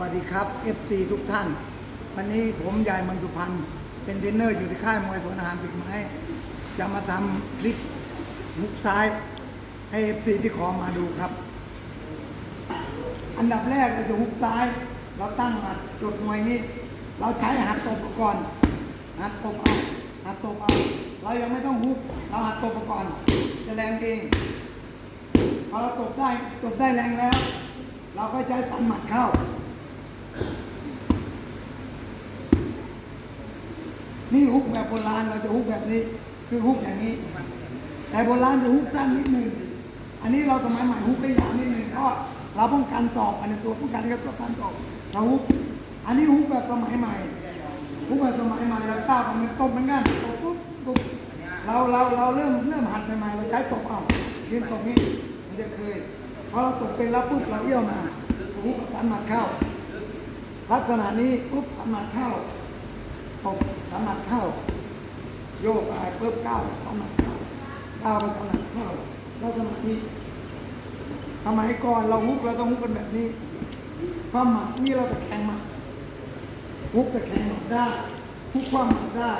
วัสดีครับ FC ทุกท่าน วันนี้ผมยายมันสุพรรณเป็นเทรนเนอร์อยู่ที่ค่ายมวยสวนอาหารปีกไม้ จะมาทำคลิปฮุกซ้ายให้ FC ที่ขอมาดูครับ อันดับแรกเราจะฮุกซ้าย เราตั้งหลักจุดมวยนี้ เราใช้หัดตบก่อนหัดตบเอาหัดตบเอาเรายังไม่ต้องฮุก เราหัดตบก่อนจะแรงเองพอเราตบได้ตบได้แรงแล้ว เราก็ใช้ตันหมัดเข้า นี่ฮุกแบบโบราณเราจะฮุกแบบนี้ คือฮุกอย่างนี้ แต่โบราณจะฮุกสั้นนิดหนึ่งอันนี้เราสมัยใหม่ฮุกได้ยาวนิดหนึ่งเพราะเราป้องกันตอกอันนี้ตัวป้องกันก็ตัวกันตอกเราฮุกอันนี้ฮุกแบบสมัยใหม่ฮุกแบบสมัยใหม่เราก้าวมันตบเหมือนกันตบปุ๊บปุ๊บเราเราเราเริ่มเริ่มหัดใหม่ๆเราใช้ตบเอายืนตบนี้มันจะเคยพอเราตบเป็นแล้วปุ๊บเราเอี้ยวมาฮุกตันหมัดเข้าลักษณะนี้ปุ๊บตันหมัดเข้า ตบสมัดเข้า โยกไปปุ๊บก้าวสมัดเข้าก้าวไปสมัดเข้าแล้วสมาธิสมัยก่อนเราฮุกเราต้องฮุกกันแบบนี้ความหมัดนี่เราจะแข่งหมัดฮุกจะแข่งหมัดได้ฮุกความหมัดได้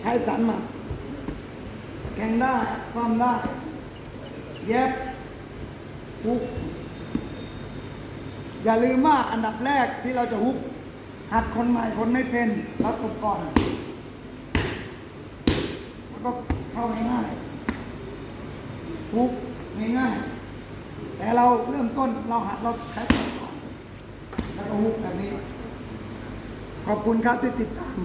ใช้สันหมัดแข่งได้ความได้เย็บฮุกอย่าลืมว่าอันดับแรกที่เราจะฮุก หัดคนใหม่คนไม่เป็นเราตบก่อน แล้วก็เข้าง่ายๆฮุกง่ายๆแต่เราเริ่มต้นเราหัดเราใช้ตบก่อน แล้วก็ฮุกแบบนี้ ขอบคุณครับที่ติดตาม